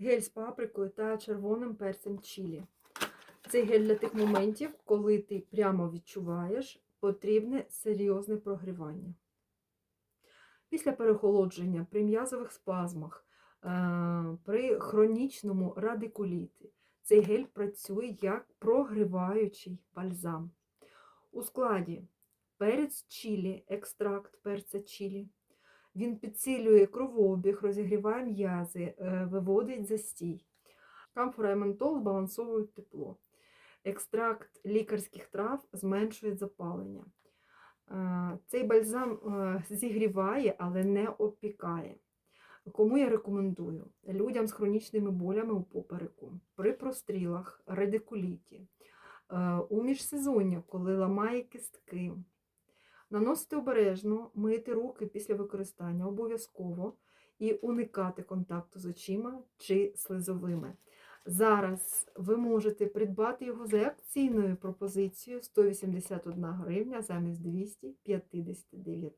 Гель з паприкою та червоним перцем чилі. Цей гель для тих моментів, коли ти прямо відчуваєш потрібне серйозне прогрівання. Після перехолодження при м'язових спазмах, е, при хронічному радикуліті цей гель працює як прогріваючий бальзам. У складі перець чилі, екстракт перця чилі. Він підсилює кровообіг, розігріває м'язи, е, виводить застій. Камфора і ментол збалансовують тепло. Екстракт лікарських трав зменшує запалення. Е, Цей бальзам е, зігріває, але не опікає. Кому я рекомендую? Людям з хронічними болями у попереку, при прострілах, радикуліті, е, у міжсезоння, коли ламає кістки. Наносити обережно, мити руки після використання обов'язково і уникати контакту з очима чи слизовими. Зараз ви можете придбати його за акційною пропозицією 181 гривня замість 259.